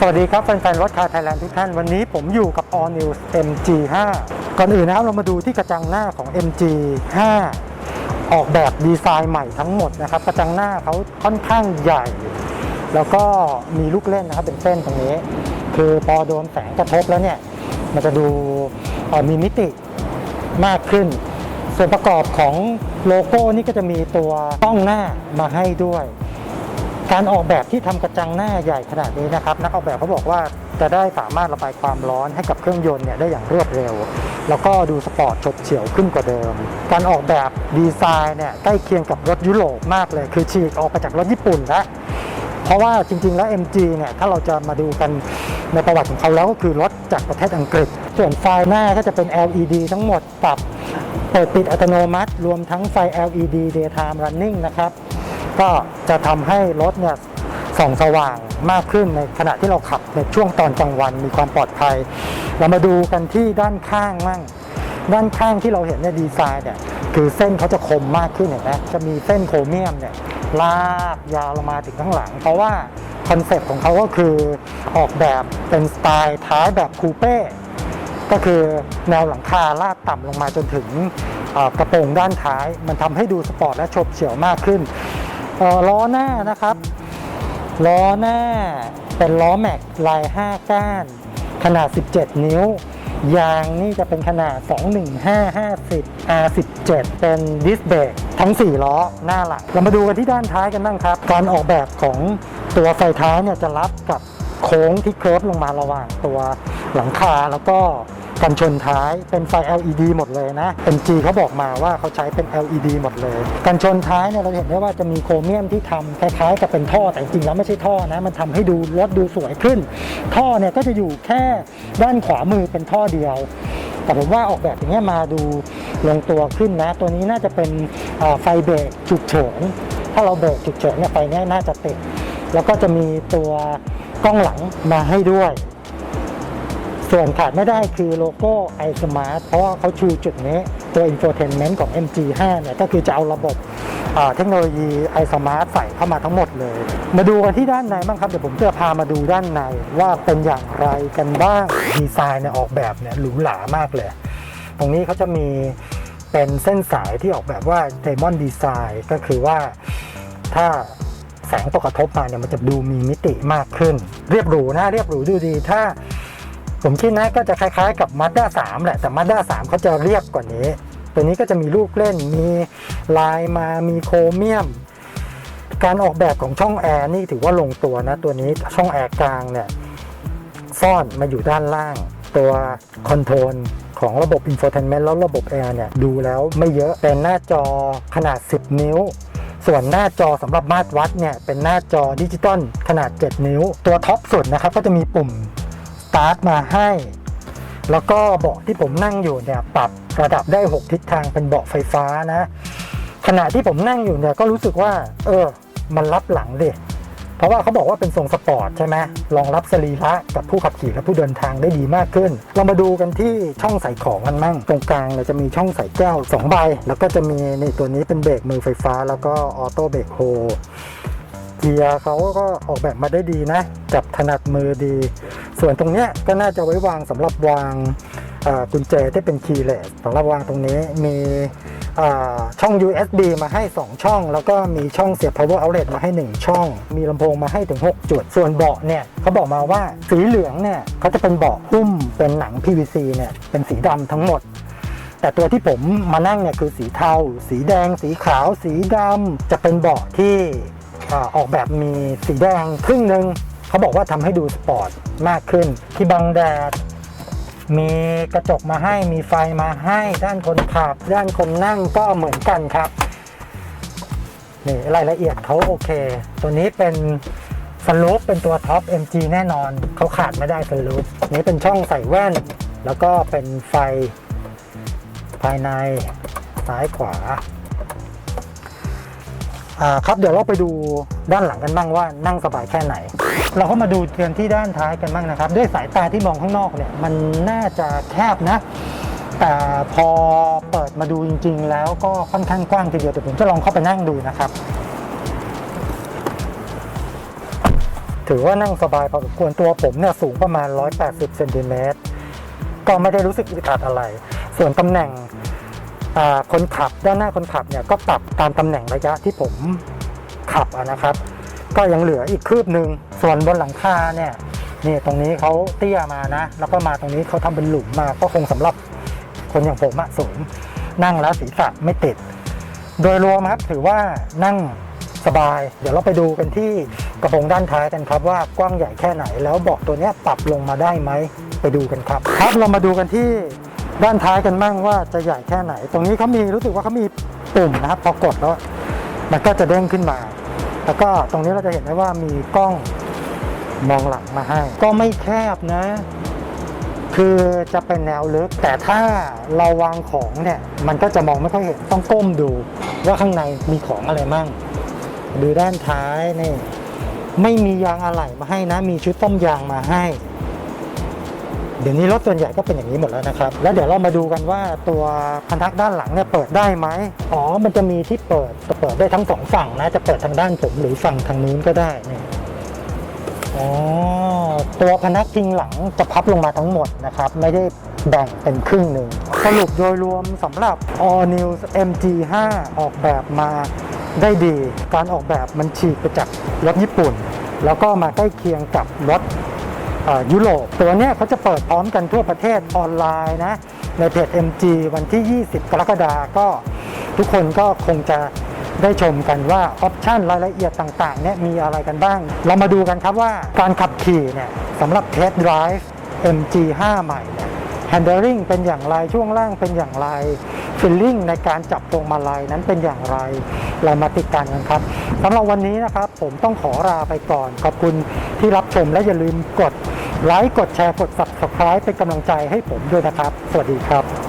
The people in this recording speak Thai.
สวัสดีครับ แฟนๆรถคาไทยแลนด์ทุกท่าน วันนี้ผมอยู่กับ All New MG5 ก่อนอื่นนะครับเรามาดูที่กระจังหน้าของ MG5 ออกแบบดีไซน์ใหม่ทั้งหมดนะครับ กระจังหน้าเขาค่อนข้างใหญ่ แล้วก็มีลูกเล่นนะครับเป็นเส้นตรงนี้ คือพอโดนแสงกระทบแล้วเนี่ย มันจะดูมีมิติมากขึ้น ส่วนประกอบของโลโก้นี่ก็จะมีตัวกล้องหน้ามาให้ด้วย การออกแบบที่ทำกระจังหน้าใหญ่ขนาดนี้นะครับ นักออกแบบเขาบอกว่าจะได้สามารถระบายความร้อนให้กับเครื่องยนต์เนี่ยได้อย่างรวดเร็ว แล้วก็ดูสปอร์ตฉดเฉียวขึ้นกว่าเดิม การออกแบบดีไซน์เนี่ยใกล้เคียงกับรถยุโรปมากเลย คือฉีกออกมาจากรถญี่ปุ่นแล้วเพราะว่าจริง ๆ แล้ว MG เนี่ยถ้าเราจะมาดูกันในประวัติของเขาแล้วก็คือรถจากประเทศอังกฤษ ส่วนไฟหน้าก็จะเป็น LED ทั้งหมดปรับเปิดปิดอัตโนมัติ รวมทั้งไฟ LED daytime running นะครับ ก็จะทำให้รถเนี่ยส่องสว่างมากขึ้นในขณะที่เราขับในช่วงตอนกลางวันมีความปลอดภัย เรามาดูกันที่ด้านข้างมั่งด้านข้างที่เราเห็นในดีไซน์เนี่ยคือเส้นเขาจะคมมากขึ้นเห็นไหมจะมีเส้นโครเมียมเนี่ยลากยาวลงมาถึงข้างหลัง เพราะว่าคอนเซ็ปต์ของเขาก็คือออกแบบเป็นสไตล์ท้ายแบบคูเป้ก็คือแนวหลังคาลาดต่ำลงมาจนถึงกระโปรงด้านท้าย มันทำให้ดูสปอร์ตและฉบเฉี่ยวมากขึ้น ล้อหน้านะครับ ล้อหน้าเป็นล้อแม็กลาย 5 ก้าน ขนาด 17 นิ้ว ยางนี่จะเป็นขนาด 21550 R17 เป็นดิสเบรกทั้ง 4 ล้อหน้าหลังเรามาดูกันที่ด้านท้ายกันบ้างครับ การออกแบบของตัวไฟท้ายเนี่ยจะรับกับโค้งที่เคิร์ฟลงมาระหว่างตัวหลังคาแล้วก็ กันชนท้ายเป็นไฟ LED หมดเลยนะ MG เขาบอกมาว่าเขาใช้เป็น LED หมดเลย กันชนท้ายเนี่ยเราเห็นได้ว่าจะมีโครเมียมที่ทำคล้ายๆกับเป็นท่อแต่จริงแล้วไม่ใช่ท่อนะ มันทำให้ดูรถดูสวยขึ้น ท่อเนี่ยก็จะอยู่แค่ด้านขวามือเป็นท่อเดียวแต่ผมว่าออกแบบอย่างเงี้ยมาดูลงตัวขึ้นนะ ตัวนี้น่าจะเป็นไฟเบรกฉุกเฉินถ้าเราเบรกฉุกเฉินเนี่ยไฟเนี้ยน่าจะติด แล้วก็จะมีตัวกล้องหลังมาให้ด้วย ส่วนขาดไม่ได้คือโลโก้ iSmart เพราะว่าเขาชูจุดนี้ ตัว infotainment ของ MG5 เนี่ยก็คือจะเอาระบบเทคโนโลยี iSmart ใส่เข้ามาทั้งหมดเลย มาดูกันที่ด้านในบ้างครับ เดี๋ยวผมจะพามาดูด้านในว่าเป็นอย่างไรกันบ้าง ดีไซน์เนี่ยออกแบบเนี่ยหรูหรามากเลย ตรงนี้เขาจะมีเป็นเส้นสายที่ออกแบบว่าเ a มอนดีไซน์ก็คือว่าถ้าแสงตกกระทบมาเนี่ยมันจะดูมีมิติมากขึ้น เรียบหรูนะเรียบหรูดูดีถ้า ผมคิดนะก็จะคล้ายๆกับ Mazda 3แหละ แต่ Mazda 3เขาจะเรียบกว่านี้ ตัวนี้ก็จะมีลูกเล่น มีลายมา มีโครเมียม การออกแบบของช่องแอร์นี่ถือว่าลงตัวนะ ตัวนี้ช่องแอร์กลางเนี่ยซ่อนมาอยู่ด้านล่าง ตัวคอนโทรลของระบบ Infotainment แล้วระบบแอร์เนี่ยดูแล้วไม่เยอะเป็นหน้าจอขนาด 10 นิ้ว ส่วนหน้าจอสำหรับมาตรวัดเนี่ยเป็นหน้าจอดิจิตอลขนาด 7 นิ้ว ตัวท็อปสุดนะครับก็จะมีปุ่ม ตาร์ทมาให้ แล้วก็เบาะที่ผมนั่งอยู่เนี่ยปรับระดับได้ 6 ทิศทางเป็นเบาะไฟฟ้านะ ขณะที่ผมนั่งอยู่เนี่ยก็รู้สึกว่า เออ มันรับหลังดิเพราะว่าเขาบอกว่าเป็นทรงสปอร์ตใช่ไหมรองรับสรีระกับผู้ขับขี่และผู้เดินทางได้ดีมากขึ้น เรามาดูกันที่ช่องใส่ของกันมั่ง ตรงกลางเนี่ยจะมีช่องใส่แก้ว2ใบ แล้วก็จะมีในตัวนี้เป็นเบรกมือไฟฟ้า แล้วก็ออโต้เบรกโฮเกียร์เขาก็ออกแบบมาได้ดีนะ จับถนัดมือดี ส่วนตรงเนี้ยก็น่าจะไว้วางสำหรับวางกุญแจที่เป็นคีย์เลสสำหรับวางตรงนี้มีช่อง USB มาให้ 2 ช่อง แล้วก็มีช่องเสียบ power outlet มาให้ 1 ช่อง มีลำโพงมาให้ถึง 6 จุด ส่วนเบาะเนี่ยเขาบอกมาว่าสีเหลืองเนี่ยเขาจะเป็นเบาะหุ้มเป็นหนัง PVC เนี่ยเป็นสีดำทั้งหมด แต่ตัวที่ผมมานั่งเนี่ยคือสีเทา สีแดง สีขาว สีดำจะเป็นเบาะที่ออกแบบมีสีแดงครึ่งหนึ่ง เขาบอกว่าทำให้ดูสปอร์ตมากขึ้น ที่บังแดด มีกระจกมาให้มีไฟมาให้ด้านคนขับ ด้านคนนั่งก็เหมือนกันครับนี่รายละเอียดเขาโอเค ตัวนี้เป็นสลูปเป็นตัวท็อป MG แน่นอน เขาขาดไม่ได้สลูปนี้เป็นช่องใส่แว่น แล้วก็เป็นไฟภายในซ้ายขวาอ่าครับเดี๋ยวเราไปดูด้านหลังกันบ้างว่านั่งสบายแค่ไหน เราก็มาดูเทียนที่ด้านท้ายกันบ้างนะครับ ด้วยสายตาที่มองข้างนอกเนี่ยมันน่าจะแคบนะ แต่พอเปิดมาดูจริง ๆ แล้วก็ค่อนข้างกว้างทีเดียวเดี๋ยวผมจะลองเข้าไปนั่งดูนะครับถือว่านั่งสบายพอสมควรตัวผมเนี่ยสูงประมาณ 180เซนติเมตรก็ไม่ได้รู้สึกอึดอัดอะไร ส่วนตำแหน่งคนขับด้านหน้าคนขับเนี่ยก็ปรับตามตำแหน่งระยะที่ผมขับนะครับ ก็ยังเหลืออีกคืบหนึ่งส่วนบนหลังคาเนี่ยนี่ตรงนี้เขาเตี้ยมานะ แล้วก็มาตรงนี้เขาทำเป็นหลุมมาก็คงสำหรับคนอย่างผมอะสูงนั่งแล้วศีรษะไม่ติด โดยรวมครับถือว่านั่งสบาย เดี๋ยวเราไปดูกันที่กระโปรงด้านท้ายกันครับว่ากว้างใหญ่แค่ไหน แล้วเบาะตัวนี้ปรับลงมาได้ไหมไปดูกันครับ ครับเรามาดูกันที่ด้านท้ายกันบ้างว่าจะใหญ่แค่ไหน ตรงนี้เขามีรู้สึกว่าเขามีปุ่มนะครับ พอกดแล้วมันก็จะเด้งขึ้นมา แล้วก็ตรงนี้เราจะเห็นได้ว่ามีกล้องมองหลังมาให้ ก็ไม่แคบนะ คือจะเป็นแนวลึก แต่ถ้าเราวางของเนี่ยมันก็จะมองไม่ค่อยเห็นต้องก้มดู ว่าข้างในมีของอะไรมั่ง ดูด้านท้ายนี่ไม่มียางอะไหล่มาให้นะ มีชุดต้มยางมาให้ เดี๋ยวนี้รถส่วนใหญ่ก็เป็นอย่างนี้หมดแล้วนะครับ แล้วเดี๋ยวเรามาดูกันว่าตัวพันทักด้านหลังเนี่ยเปิดได้ไหมอ๋อ มันจะมีที่เปิดจะเปิดได้ทั้งสองฝั่งนะ จะเปิดทางด้านผมหรือฝั่งทางนู้นก็ได้นี่อ๋อ ตัวพนักพิงหลังจะพับลงมาทั้งหมดนะครับ ไม่ได้แบ่งเป็นครึ่งหนึ่ง สรุปโดยรวมสำหรับ All New MG5 ออกแบบมาได้ดี การออกแบบมันฉีกไปจากรถญี่ปุ่น แล้วก็มาใกล้เคียงกับรถ ยุโรปตัวนี้เขาจะเปิดพร้อมกันทั่วประเทศออนไลน์นะ ในเพจ MG วันที่ 20 กรกฎาก็ทุกคนก็คงจะได้ชมกันว่าออปชันรายละเอียดต่างๆเนี่ยมีอะไรกันบ้าง เรามาดูกันครับว่าการขับขี่เนี่ยสำหรับ Test Drive MG5 ใหม่เนี่ย Handling เป็นอย่างไรช่วงล่างเป็นอย่างไร Feeling ในการจับพวงมาลัยนั้นเป็นอย่างไร เรามาติดตามกันครับสำหรับวันนี้นะครับผมต้องขอลาไปก่อน ขอบคุณที่รับชมและอย่าลืมกด ไลค์กดแชร์กด Subscribe เป็นกำลังใจให้ผมด้วยนะครับ สวัสดีครับ